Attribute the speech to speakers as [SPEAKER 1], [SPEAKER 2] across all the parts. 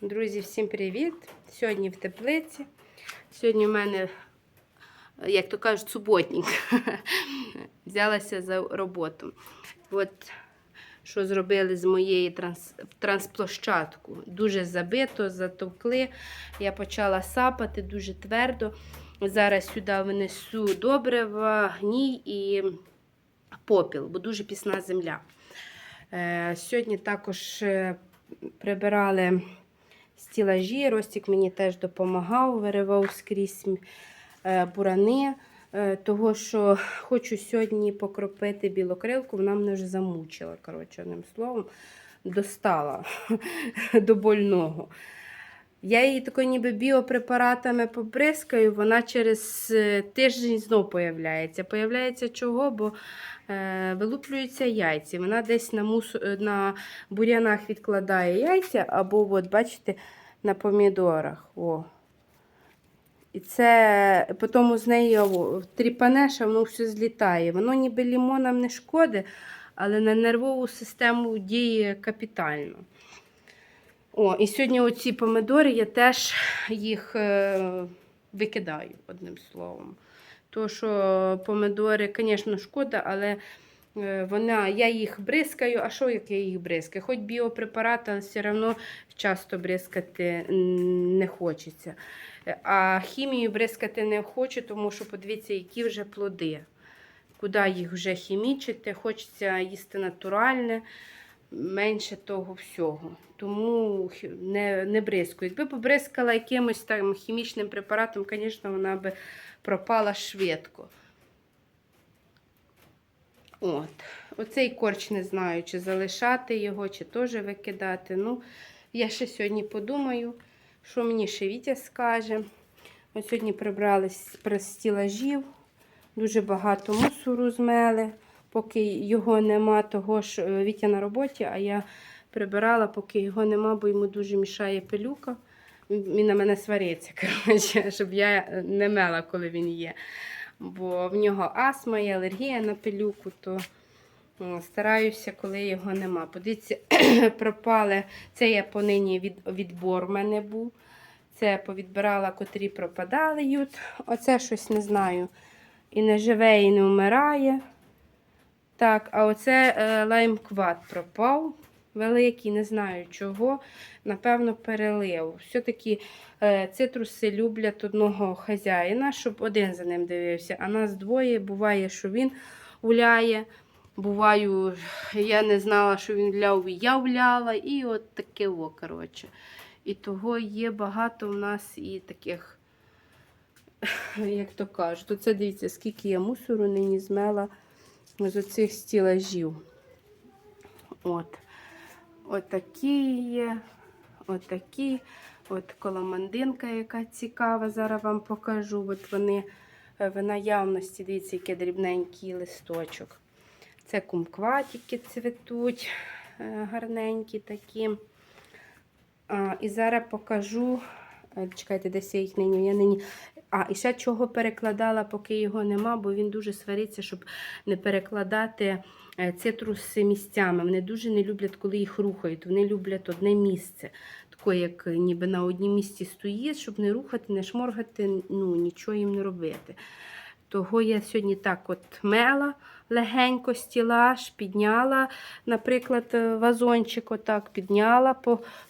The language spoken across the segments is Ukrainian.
[SPEAKER 1] Друзі, всім привіт! Сьогодні в теплиці. Сьогодні в мене, як то кажуть, суботник. Взялася за роботу. От що зробили з моєї транс... трансплощадку. Дуже забито, затовкли. Я почала сапати дуже твердо. Зараз сюди винесу добрива, гній і попіл, бо дуже пісна земля. Е, Сьогодні також е, прибирали стілажі. Ростік мені теж допомагав, виривав скрізь е, бурани. Е, Того, що хочу сьогодні покропити білокрилку, вона мене вже замучила, коротше, одним словом, достала до больного. Я її тако ніби біопрепаратами побризкаю, вона через е, тиждень знов появляється. Появляється чого? Бо е, вилуплюються яйця. Вона десь на, мус... на бур'янах відкладає яйця, або, от, бачите, на помідорах. О. І це потім з неї тріпанеш, а воно все злітає. Воно ніби лімонам не шкодить, але на нервову систему діє капітально. О, і сьогодні оці помидори я теж їх е, викидаю, одним словом. То, що помидори, звісно, шкода, але е, вона, я їх бризкаю. А що як я їх бризкаю? Хоч біопрепарат, але все одно часто бризкати не хочеться. А хімію бризкати не хочу, тому що подивіться, які вже плоди. Куди їх вже хімічити, хочеться їсти натуральне менше того всього. Тому не, не бризкаю. Якби побризкала якимось там хімічним препаратом, звісно, вона би пропала швидко. От. Оцей корч не знаю, чи залишати його, чи теж викидати. Ну, я ще сьогодні подумаю, що мені ще Вітя скаже. Ось сьогодні прибрали з з стілажів, дуже багато мусору змели поки його нема, того ж е, Вітя на роботі, а я прибирала, поки його нема, бо йому дуже мішає пилюка. Він на мене свариться, коротше, щоб я е, не мела, коли він є. Бо в нього астма і алергія на пилюку, то стараюся, коли його нема. Подивіться, пропали. Це я понині від, відбор в мене був. Це повідбирала, котрі пропадали. Оце щось не знаю. І не живе, і не вмирає. Так, а оце е, лаймкват пропав. Великий, не знаю чого. Напевно, перелив. Все-таки е, цитруси люблять одного хазяїна, щоб один за ним дивився. А нас двоє. Буває, що він гуляє. Буваю, я не знала, що він вляв, і я вляла. І от таке о, коротше. І того є багато в нас і таких, як то кажуть. Оце дивіться, скільки я мусору нині змела з оцих стілажів. От. Отакі є, отакі. От коломандинка, яка цікава, зараз вам покажу. От вони е, в наявності, дивіться, який дрібненький листочок. Це кумкватики цвітуть, е, гарненькі такі. А, І зараз покажу. е, Чекайте, десь я їх нині. Я нині а, і ще чого перекладала, поки його нема, бо він дуже свариться, щоб не перекладати е, цитруси місцями. Вони дуже не люблять, коли їх рухають. Вони люблять одне місце. Таке, як ніби на одній місці стоїть, щоб не рухати, не шморгати, ну, нічого їм не робити. Того я сьогодні так от мела легенько стілаж, підняла, наприклад, е, вазончик отак підняла,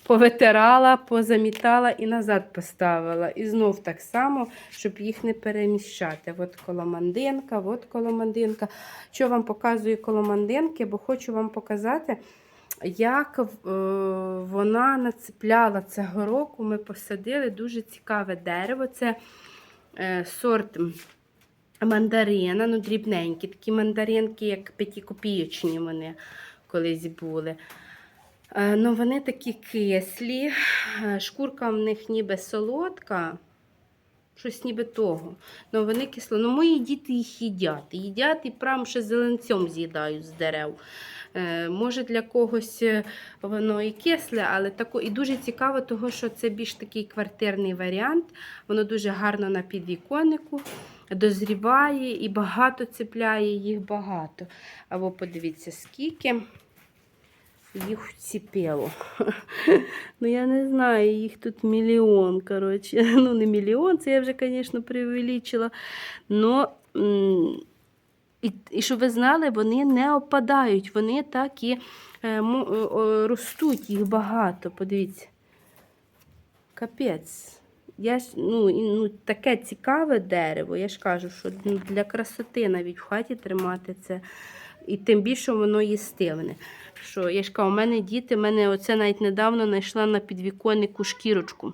[SPEAKER 1] повитирала, позамітала і назад поставила. І знов так само, щоб їх не переміщати. От коломандинка, от коломандинка. Що вам показую коломандинки, бо хочу вам показати, як е, вона нацепляла цього року. Ми посадили дуже цікаве дерево. Це е, сорт мандарина, ну дрібненькі, такі мандаринки, як п'ятикопійочні вони колись були. Е, Ну, вони такі кислі, е, шкурка в них ніби солодка, щось ніби того. Ну, вони кисло. Ну, мої діти їх їдять. Їдять і прям ще зеленцем з'їдають з дерев. Е, Може, для когось воно і кисле, але тако, і дуже цікаво, того, що це більш такий квартирний варіант. Воно дуже гарно на підвіконнику дозріває і багато цепляє, їх багато. Або подивіться, скільки. їх вціпило. Ну, я не знаю, їх тут мільйон, коротше. Ну, не мільйон, це я вже, звісно, преувеличила. Но, і, і щоб ви знали, вони не опадають, вони так і е, ростуть, їх багато. Подивіться. Капець. Я ж, ну, ну, таке цікаве дерево. Я ж кажу, що ну, для красоти навіть в хаті тримати це. І тим більше воно їстивне. Що, я ж кажу, у мене діти, в мене оце навіть недавно знайшла на підвіконнику шкірочку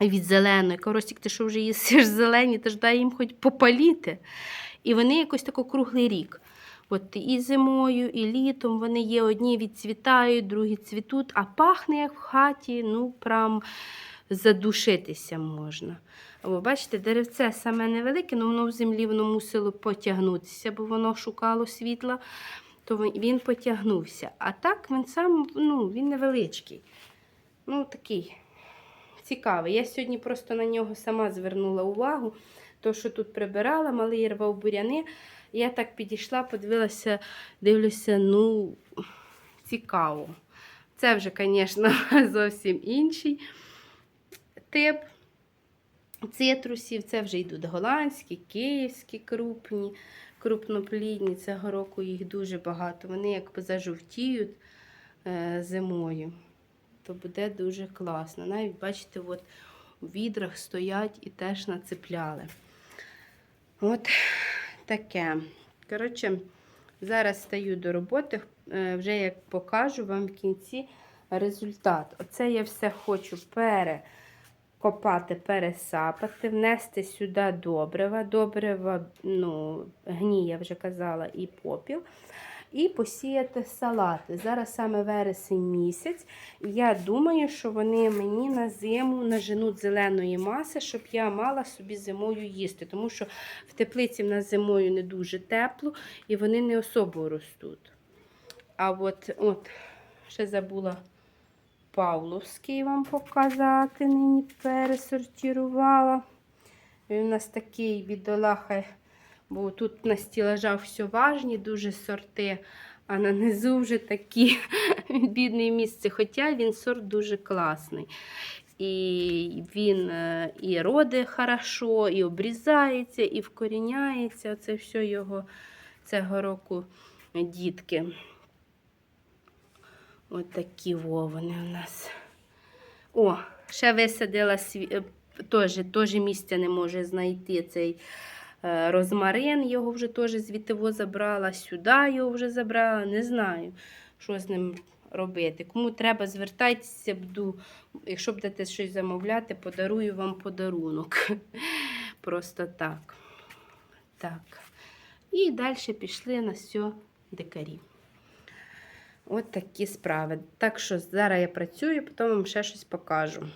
[SPEAKER 1] від зеленої. Коростік, ти що вже їсиш зелені, то ж дай їм хоч попаліти. І вони якось тако круглий рік. От і зимою, і літом вони є одні відцвітають, другі цвітуть, а пахне як в хаті, ну прям задушитися можна. О, бачите, деревце саме невелике, але воно в землі воно мусило потягнутися, бо воно шукало світла, то він потягнувся. А так він сам ну, він невеличкий. Ну, такий цікавий. Я сьогодні просто на нього сама звернула увагу. То, що тут прибирала, малий рвав буряни. Я так підійшла, подивилася, дивлюся, ну, цікаво. Це вже, звісно, зовсім інший тип цитрусів. Це вже йдуть голландські, київські крупні, крупноплідні. Цього року їх дуже багато. Вони як зажовтіють е, зимою, то буде дуже класно. Навіть, бачите, от у відрах стоять і теж нацепляли. От таке. Коротше, зараз стаю до роботи, е, вже як покажу вам в кінці результат. Оце я все хочу перекопати, пересапати, внести сюди добрива. Добрива, ну, гній, вже казала, і попіл. І посіяти салати. Зараз саме вересень місяць. Я думаю, що вони мені на зиму наженуть зеленої маси, щоб я мала собі зимою їсти. Тому що в теплиці в нас зимою не дуже тепло і вони не особо ростуть. А от, от ще забула Павловський вам показати. Нині пересортувала. Він у нас такий бідолаха, бо тут на стілажах все важні, дуже сорти, а на низу вже такі бідне місце. Хоча він сорт дуже класний. І він е, і роде хорошо, і обрізається, і вкоріняється. Це все його цього року дітки. От такі вовни у нас. О, ще висадила сві... е, теж, теж місця не може знайти цей е, розмарин, його вже теж звідти забрала, сюди його вже забрала. Не знаю, що з ним робити. Кому треба, звертайтеся, буду, якщо будете щось замовляти, подарую вам подарунок. Просто так. Так. І далі пішли на все дикарі. От такі справи. Так що зараз я працюю, потім вам ще щось покажу.